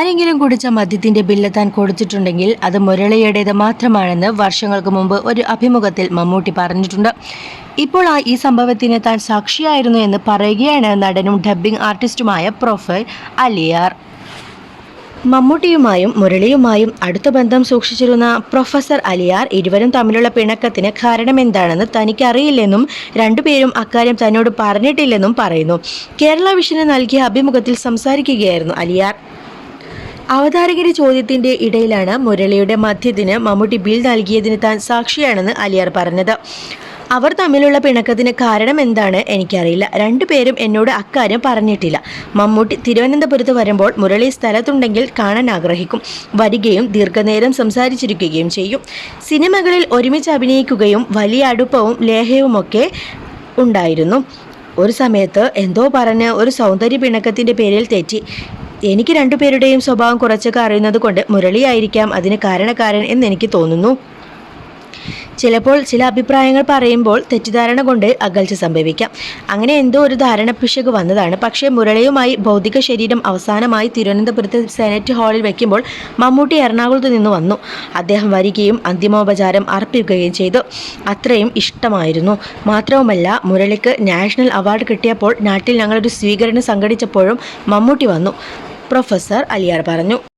ആരെങ്കിലും കുടിച്ച മദ്യത്തിന്റെ ബില്ല് താൻ കൊടുത്തിട്ടുണ്ടെങ്കിൽ അത് മുരളിയുടേത് മാത്രമാണെന്ന് വർഷങ്ങൾക്ക് മുമ്പ് ഒരു അഭിമുഖത്തിൽ മമ്മൂട്ടി പറഞ്ഞിട്ടുണ്ട്. ഇപ്പോൾ ആ ഈ സംഭവത്തിന് താൻ സാക്ഷിയായിരുന്നു എന്ന് പറയുകയാണ് നടനും ഡബ്ബിംഗ് ആർട്ടിസ്റ്റുമായ പ്രൊഫൈൽ അലിയാർ. മമ്മൂട്ടിയുമായും മുരളിയുമായും അടുത്ത ബന്ധം സൂക്ഷിച്ചിരുന്ന പ്രൊഫസർ അലിയാർ ഇരുവരും തമ്മിലുള്ള പിണക്കത്തിന് കാരണം കാരണമെന്താണെന്ന് തനിക്കറിയില്ലെന്നും രണ്ടുപേരും അക്കാര്യം തന്നോട് പറഞ്ഞിട്ടില്ലെന്നും പറയുന്നു. കേരള വിഷന് നൽകിയ അഭിമുഖത്തിൽ സംസാരിക്കുകയായിരുന്നു അലിയാർ. അവതാരകരുടെ ചോദ്യത്തിന്റെ ഇടയിലാണ് മുരളിയുടെ മധ്യത്തിന് മമ്മൂട്ടി ബിൽ നൽകിയതിന് താൻ സാക്ഷിയാണെന്ന് അലിയാർ പറഞ്ഞത്. അവർ തമ്മിലുള്ള പിണക്കത്തിന് കാരണം എന്താണ് എനിക്കറിയില്ല. രണ്ടുപേരും എന്നോട് അക്കാര്യം പറഞ്ഞിട്ടില്ല. മമ്മൂട്ടി തിരുവനന്തപുരത്ത് വരുമ്പോൾ മുരളി സ്ഥലത്തുണ്ടെങ്കിൽ കാണാൻ ആഗ്രഹിക്കും. വരികയും ദീർഘനേരം സംസാരിച്ചിരിക്കുകയും ചെയ്യും. സിനിമകളിൽ ഒരുമിച്ച് അഭിനയിക്കുകയും വലിയ അടുപ്പവും ലേഹവുമൊക്കെ ഉണ്ടായിരുന്നു. ഒരു സമയത്ത് എന്തോ പറഞ്ഞ് ഒരു സൗന്ദര്യ പിണക്കത്തിന്റെ പേരിൽ തെറ്റി. എനിക്ക് രണ്ടുപേരുടെയും സ്വഭാവം കുറച്ചൊക്കെ അറിയുന്നത് കൊണ്ട് മുരളിയായിരിക്കാം അതിന് കാരണക്കാരൻ എന്ന് എനിക്ക് തോന്നുന്നു. ചിലപ്പോൾ ചില അഭിപ്രായങ്ങൾ പറയുമ്പോൾ തെറ്റിദ്ധാരണ കൊണ്ട് അകൽച്ച സംഭവിക്കാം. അങ്ങനെ എന്തോ ഒരു ധാരണ പിശക് വന്നതാണ്. പക്ഷേ മുരളിയുമായി ഭൗതിക ശരീരം അവസാനമായി തിരുവനന്തപുരത്ത് സെനറ്റ് ഹാളിൽ വയ്ക്കുമ്പോൾ മമ്മൂട്ടി എറണാകുളത്ത് നിന്ന് വന്നു. അദ്ദേഹം വരികയും അന്തിമോപചാരം അർപ്പിക്കുകയും ചെയ്തു. അത്രയും ഇഷ്ടമായിരുന്നു. മാത്രവുമല്ല മുരളിക്ക് നാഷണൽ അവാർഡ് കിട്ടിയപ്പോൾ നാട്ടിൽ ഞങ്ങളൊരു സ്വീകരണം സംഘടിച്ചപ്പോഴും മമ്മൂട്ടി വന്നു. പ്രൊഫസർ അലിയാർ പറഞ്ഞു